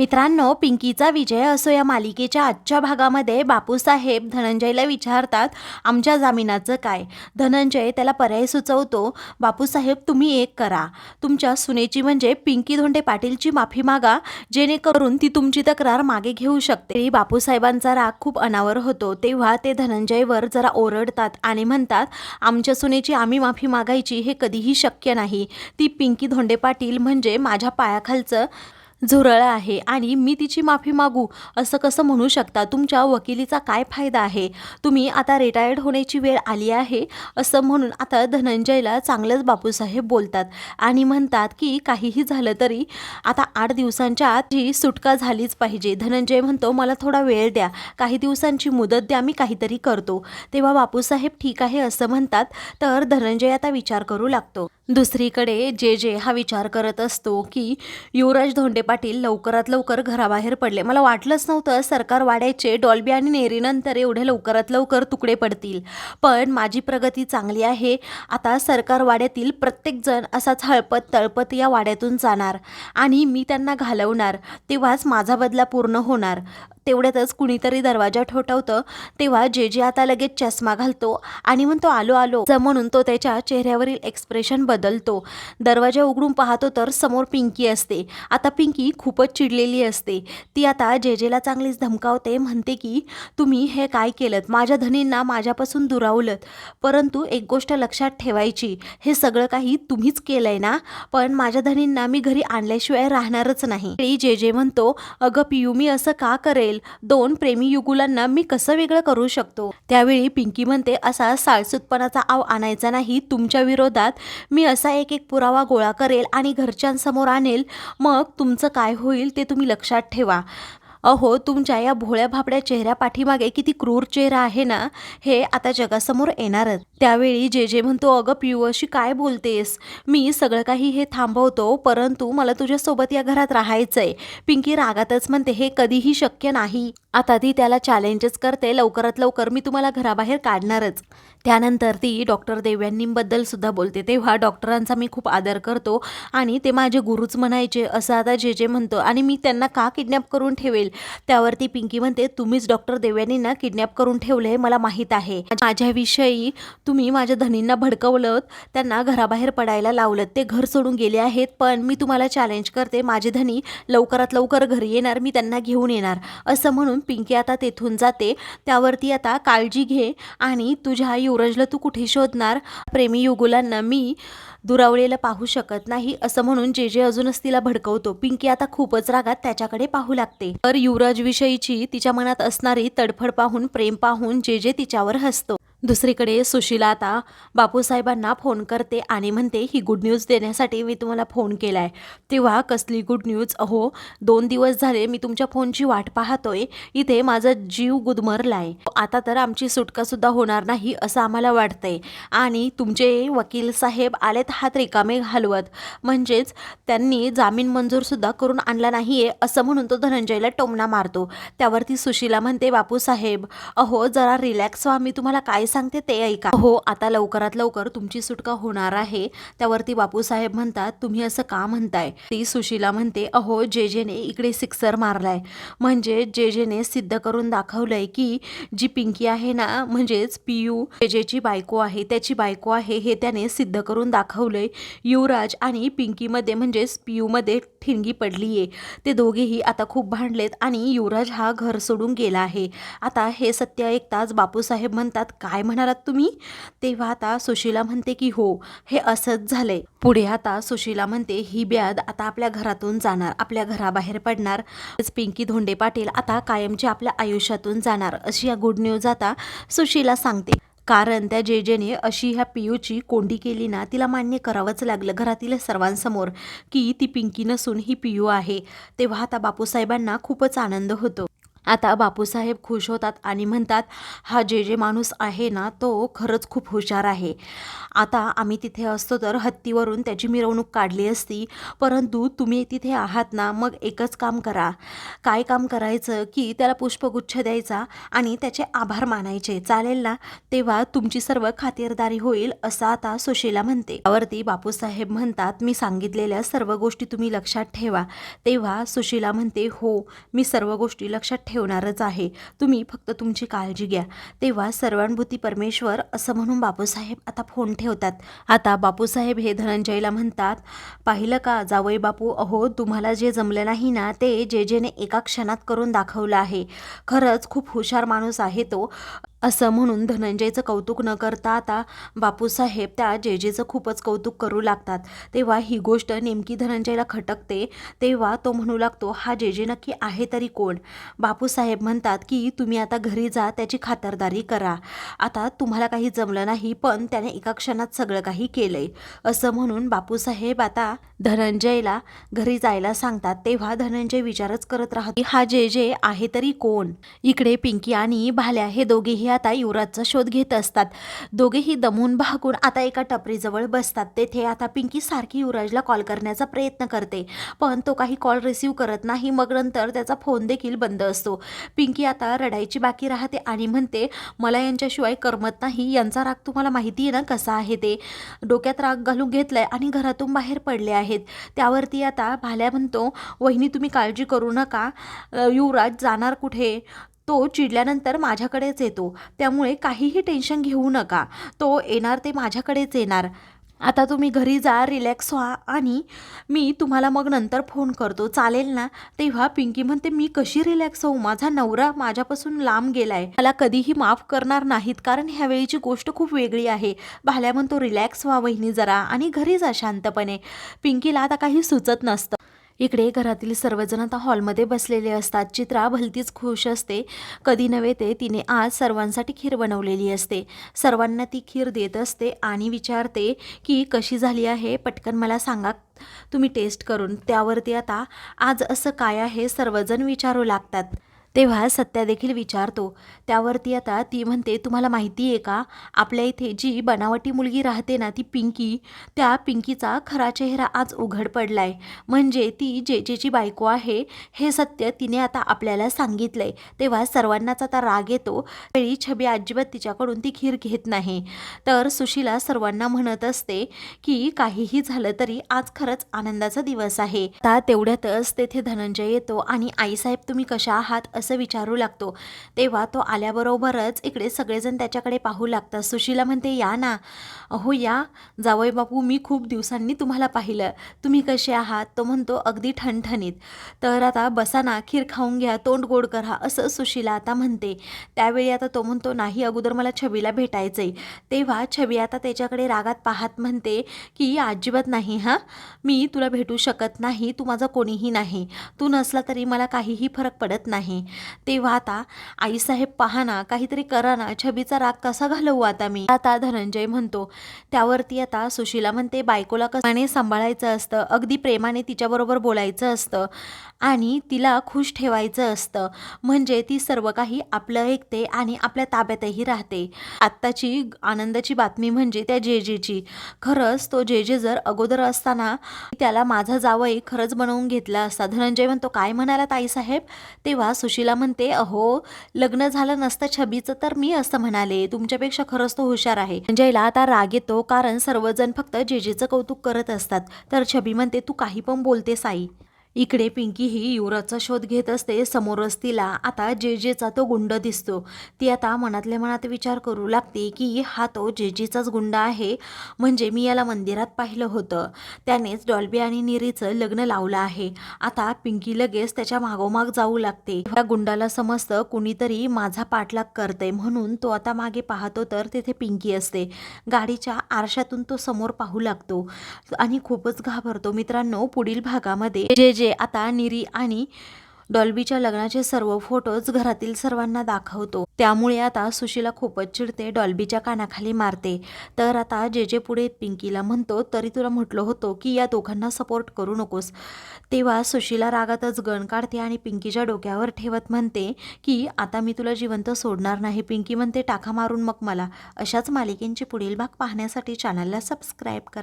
मित्रांनो पिंकीचा विजय असो या मालिकेच्या आजच्या भागामध्ये बापूसाहेब धनंजयला विचारतात आमच्या जामिनाचं काय? धनंजय त्याला पर्याय सुचवतो बापूसाहेब तुम्ही एक करा. तुमच्या सुनेची म्हणजे पिंकी धोंडे पाटीलची माफी मागा जेणेकरून ती तुमची तक्रार मागे घेऊ शकते. बापूसाहेबांचा राग खूप अनावर होतो तेव्हा ते धनंजयवर जरा ओरडतात आणि म्हणतात आमच्या सुनेची आम्ही माफी मागायची हे कधीही शक्य नाही. ती पिंकी धोंडे पाटील म्हणजे माझ्या पायाखालचं झुरळ आहे आणि मी तिची माफी मागू असं कसं म्हणू शकता? तुमच्या वकिलीचा काय फायदा आहे? तुम्ही आता रिटायर्ड होण्याची वेळ आली आहे असं म्हणून आता धनंजयला चांगलंच बापूसाहेब बोलतात आणि म्हणतात की काहीही झालं तरी आता आठ दिवसांच्या आत ही सुटका झालीच पाहिजे. धनंजय म्हणतो मला थोडा वेळ द्या. काही दिवसांची मुदत द्या. मी काहीतरी करतो. तेव्हा बापूसाहेब ठीक आहे असं म्हणतात. तर धनंजय आता विचार करू लागतो. दुसरीकडे जे जे हा विचार करत असतो की युवराज धोंडे पाटील लवकरात लवकर घराबाहेर पडले. मला वाटलंच नव्हतं सरकार वाड्याचे डॉल्बी आणि नेरीनंतर एवढे लवकरात लवकर तुकडे पडतील. पण माझी प्रगती चांगली आहे. आता सरकार वाड्यातील प्रत्येकजण असाच हळपत तळपत या वाड्यातून जाणार आणि मी त्यांना घालवणार. तेव्हाच माझा बदला पूर्ण होणार. तेवढ्यातच कुणीतरी दरवाजा ठोठावतं. तेव्हा जे जे आता लगेच चष्मा घालतो आणि म्हणतो आलो आलो. म्हणून तो त्याच्या चेहऱ्यावरील एक्सप्रेशन बदलतो. दरवाजा उघडून पाहतो तर समोर पिंकी असते. आता पिंकी खूपच चिडलेली असते. ती आता जे जेला चांगलीच धमकावते म्हणते की तुम्ही हे काय केलं माझ्या धनींना माझ्यापासून दुरावलं परंतु एक गोष्ट लक्षात ठेवायची हे सगळं काही तुम्हीच केलंय ना? पण माझ्या धनींना मी घरी आणल्याशिवाय राहणारच नाही. ते जे जे म्हणतो अगं पियू मी असं का करेल? दोन प्रेमी युगुलांना मी कसं वेगळं करू शकतो? त्यावेळी पिंकी म्हणते असा साळसूतपणाचा आव आणायचा नाही तुमच्या विरोधात मी असा एक एक पुरावा गोळा करेल आणि घरच्यांसमोर आणेल. मग तुमचं काय होईल ते तुम्ही लक्षात ठेवा. अहो तुमच्या या भोळ्या भाबड्या चेहऱ्या पाठीमागे किती क्रूर चेहरा आहे ना? हे आता जगासमोर येणारच. त्यावेळी जे जे म्हणतो अगं पियू काय बोलतेस? मी सगळं काही हे थांबवतो परंतु मला तुझ्यासोबत या घरात राहायचंय. पिंकी रागातच म्हणते हे कधीही शक्य नाही. आता ती त्याला चॅलेंजेस करते. लवकरात लवकर मी तुम्हाला घराबाहेर काढणारच. त्यानंतर ती डॉक्टर देव्यांनींबद्दल सुद्धा बोलते. तेव्हा डॉक्टरांचा मी खूप आदर करतो आणि ते माझे गुरुच म्हणायचे असं आता जे जे म्हणतो आणि मी त्यांना का किडनॅप करून ठेवेल? त्यावरती पिंकी म्हणते तुम्हीच डॉक्टर देव्यांनींना किडनॅप करून ठेवले मला माहीत आहे. माझ्याविषयी तुम्ही माझ्या धनींना भडकवलं त्यांना घराबाहेर पडायला लावलं ते घर सोडून गेले आहेत पण मी तुम्हाला चॅलेंज करते. माझे धनी लवकरात लवकर घरी येणार मी त्यांना घेऊन येणार. असं म्हणून पिंकी आता तेथून जाते. त्यावरती आता काळजी घे आणि तुझ्या युवराजला तू कुठे शोधणार? प्रेमी युगुलांना मी दुरावलेलं पाहू शकत नाही असं म्हणून जे जे अजूनच तिला भडकवतो. पिंकी आता खूपच रागात त्याच्याकडे पाहू लागते. तर युवराज विषयीची तिच्या मनात असणारी तडफड पाहून प्रेम पाहून जे जे तिच्यावर हसतो. दुसरीकडे सुशीला आता बापूसाहेबांना फोन करते आणि म्हणते ही गुड न्यूज देण्यासाठी मी तुम्हाला फोन केला आहे तेव्हा कसली गुड न्यूज अहो दोन दिवस झाले मी तुमच्या फोनची वाट पाहतोय. इथे माझा जीव गुदमरला आहे आता तर आमची सुटकासुद्धा होणार नाही असं आम्हाला वाटतंय. आणि तुमचे वकील साहेब आलेत हात रिकामे घालवत. म्हणजेच त्यांनी जामीन मंजूरसुद्धा करून आणला नाही आहे असं म्हणून तो धनंजयला टोमणा मारतो. त्यावरती सुशीला म्हणते बापूसाहेब अहो जरा रिलॅक्स व्हा. मी तुम्हाला काय सांगते ते ऐका. हो आता लवकरात लवकर तुमची सुटका होणार आहे. त्यावरती बापूसाहेब म्हणतात तुम्ही असं का म्हणताय? ती सुशीला म्हणते अहो जे जेने इकडे सिक्सर मारलाय. म्हणजे जे जेने सिद्ध करून दाखवलंय की जी पिंकी आहे ना म्हणजेच पियू जे जेची बायको आहे त्याची बायको आहे हे त्याने सिद्ध करून दाखवलंय. युवराज आणि पिंकीमध्ये म्हणजेच पियूमध्ये ठिणगी पडली आहे ते दोघेही आता खूप भांडलेत आणि युवराज हा घर सोडून गेला आहे. आता हे सत्य ऐकताच बापूसाहेब म्हणतात काय म्हणालात तुम्ही? तेव्हा आता सुशीला म्हणते की हो हे असंच झालंय. पुढे आता सुशीला म्हणते ही ब्याद आता आपल्या घरातून जाणार आपल्या घराबाहेर पडणार. पिंकी धोंडे पाटील आता कायमची आपल्या आयुष्यातून जाणार. अशी या गुड न्यूज आता सुशीला सांगते. कारण त्या जे जेने अशी ह्या पियूची कोंडी केली ना तिला मान्य करावंच लागलं घरातील सर्वांसमोर की ती पिंकी नसून ही पियू आहे. तेव्हा आता बापूसाहेबांना खूपच आनंद होतो. आता बापूसाहेब खुश होतात आणि म्हणतात हा जे जे माणूस आहे ना तो खरंच खूप हुशार आहे. आता आम्ही तिथे असतो तर हत्तीवरून त्याची मिरवणूक काढली असती. परंतु तुम्ही तिथे आहात ना मग एकच काम करा. काय काम करायचं की त्याला पुष्पगुच्छ द्यायचा आणि त्याचे आभार मानायचे. चालेल ना? तेव्हा तुमची सर्व खातिरदारी होईल असं आता सुशीला म्हणते. त्यावरती बापूसाहेब म्हणतात मी सांगितलेल्या सर्व गोष्टी तुम्ही लक्षात ठेवा. तेव्हा सुशीला म्हणते हो मी सर्व गोष्टी लक्षात ठेवणारच आहे. तुम्ही फक्त तुमची काळजी घ्या. तेव्हा सर्वानुभूती परमेश्वर असं म्हणून बापूसाहेब आता फोन ठेवतात. आता बापूसाहेब हे धनंजयला म्हणतात पाहिलं का जावई बापू? अहो तुम्हाला जे जमलं नाही ना ते जे जेने एका क्षणात करून दाखवलं आहे. खरंच खूप हुशार माणूस आहे तो. असं म्हणून धनंजयचं कौतुक न करता आता बापूसाहेब त्या जेजेचं खूपच कौतुक करू लागतात. तेव्हा ही गोष्ट नेमकी धनंजयला खटकते तेव्हा तो म्हणू लागतो हा जेजे नक्की आहे तरी कोण? बापूसाहेब म्हणतात की तुम्ही आता घरी जा त्याची खातरदारी करा. आता तुम्हाला काही जमलं नाही पण त्याने एका क्षणात सगळं काही केलंय. असं म्हणून बापूसाहेब आता धनंजयला घरी जायला सांगतात. तेव्हा धनंजय विचारच करत राहतो हा जे जे आहे तरी कोण? इकडे पिंकी आणि भाल्या हे दोघेही आता युवराजचा शोध घेत असतात. दोघेही दमून भागून आता एका टपरीजवळ बसतात. तेथे आता पिंकी सारखी युवराजला कॉल करण्याचा प्रयत्न करते. पण तो काही कॉल रिसीव करत नाही. मग नंतर त्याचा फोन देखील बंद असतो. पिंकी आता रडायची बाकी राहते आणि म्हणते मला यांच्याशिवाय करमत नाही. यांचा राग तुम्हाला माहिती आहे ना कसा आहे ते? डोक्यात राग घालून घेतलाय आणि घरातून बाहेर पडले आहेत. त्यावरती आता भाल्या म्हणतो वहिनी तुम्ही काळजी करू नका. युवराज जाणार कुठे? तो चिडल्यानंतर माझ्याकडेच येतो. त्यामुळे काहीही टेन्शन घेऊ नका. तो येणार ते माझ्याकडेच येणार. आता तुम्ही घरी जा रिलॅक्स व्हा आणि मी तुम्हाला मग नंतर फोन करतो. चालेल ना? तेव्हा पिंकी म्हणते मी कशी रिलॅक्स होऊ? माझा नवरा माझ्यापासून लांब गेलाय. मला कधीही माफ करणार नाहीत. कारण ह्यावेळीची गोष्ट खूप वेगळी आहे. भाल्या म्हणतो रिलॅक्स व्हा वहिनी जरा आणि घरी जा शांतपणे. पिंकीला आता काही सुचत नसतं. इकडे घरातील सर्वजण आता हॉलमध्ये बसलेले असतात. चित्रा भलतीच खुश असते. कधी नव्हे ते तिने आज सर्वांसाठी खीर बनवलेली असते. सर्वांना ती खीर देत असते आणि विचारते की कशी झाली आहे? पटकन मला सांगा. तुम्ही टेस्ट करून. त्यावरती आता आज असं काय आहे? सर्वजण विचारू लागतात. तेव्हा सत्या देखील विचारतो. त्यावरती आता ती म्हणते तुम्हाला माहिती आहे का? आपल्या इथे जी बनावटी मुलगी राहते ना ती पिंकी त्या पिंकीचा खरा चेहरा आज उघड पडलाय. म्हणजे ती जे जेची बायको आहे. हे सत्य तिने आता आपल्याला सांगितलंय. तेव्हा सर्वांनाच आता राग येतो. वेळी छबी अजिबात तिच्याकडून ती खीर घेत नाही. तर सुशीला सर्वांना म्हणत असते की काहीही झालं तरी आज खरंच आनंदाचा दिवस आहे. आता तेवढ्यातच तेथे धनंजय येतो आणि आईसाहेब तुम्ही कशा आहात? असं विचारू लागतो. तेव्हा तो आल्याबरोबरच इकडे सगळेजण त्याच्याकडे पाहू लागतात. सुशीला म्हणते या ना. अहो या. जावई बापू मी खूप दिवसांनी तुम्हाला पाहिलं. तुम्ही कसे आहात? तो म्हणतो अगदी ठणठणीत. तर आता बसा ना खीर खाऊन घ्या तोंड गोड करा असं सुशीला आता म्हणते. त्यावेळी आता तो म्हणतो नाही अगोदर मला छबीला आहे तेव्हा छबी आता त्याच्याकडे रागात पाहत म्हणते की अजिबात नाही हां. मी तुला भेटू शकत नाही. तू माझा कोणीही नाही. तू नसला तरी मला काहीही फरक पडत नाही. तेव्हा आता आईसाहेब पहा ना काहीतरी करा ना छबीचा राग कसा घालवू आता मी? आता धनंजय म्हणतो. त्यावरती आता सुशीला म्हणते बायकोला कसाने सांभाळायचं असतं? अगदी प्रेमाने तिच्याबरोबर बोलायचं असतं आणि तिला खुश ठेवायचं असतं. म्हणजे ती सर्व काही आपलं ऐकते आणि आपल्या ताब्यातही राहते. आत्ताची आनंदाची बातमी म्हणजे त्या जे जेची खरंच तो जे जे जर अगोदर असताना त्याला माझा जावई खरंच बनवून घेतला असता. धनंजय म्हणतो काय म्हणाला ताईसाहेब तेव्हा सुशील म्हणते अहो लग्न झालं नसतं छबीचं तर मी असं म्हणाले तुमच्यापेक्षा खरंच तो हुशार आहे. म्हणजे धनंजयला आता राग येतो कारण सर्वजण फक्त जेजेचं कौतुक करत असतात. तर छबी म्हणते तू काही पण बोलते साई इकडे पिंकी ही युवराजचा शोध घेत असते समोरच तिला आता जे जेचा तो गुंड दिसतो. ती आता मनातल्या मनात विचार करू लागते की हा तो जे जेचाच गुंड आहे. म्हणजे मी याला मंदिरात पाहिलं होतं. त्यानेच डॉल्बी आणि निरीचं लग्न लावलं आहे. आता पिंकी लगेच त्याच्या मागोमाग जाऊ लागते. त्या गुंडाला समजतं कुणीतरी माझा पाठलाग करते म्हणून तो आता मागे पाहतो तर तिथे पिंकी असते. गाडीच्या आरशातून तो समोर पाहू लागतो. आणि खूपच घाबरतो. मित्रांनो पुढील भागामध्ये जे जे आता निरी आणि डॉल्बीच्या लग्नाचे सर्व फोटोज घरातील सर्वांना दाखवतो. त्यामुळे आता सुशीला खूपच चिडते डॉल्बीच्या कानाखाली मारते. तर आता जे जे पुढे पिंकीला म्हणतो तरी तुला म्हटलं होतं की या दोघांना सपोर्ट करू नकोस. तेव्हा सुशीला रागातच गण काढते आणि पिंकीच्या डोक्यावर ठेवत म्हणते की आता मी तुला जिवंत सोडणार नाही. पिंकी म्हणते टाका मारून मग मला. अशाच मालिकेंचे पुढील भाग पाहण्यासाठी चॅनलला सबस्क्राईब करा.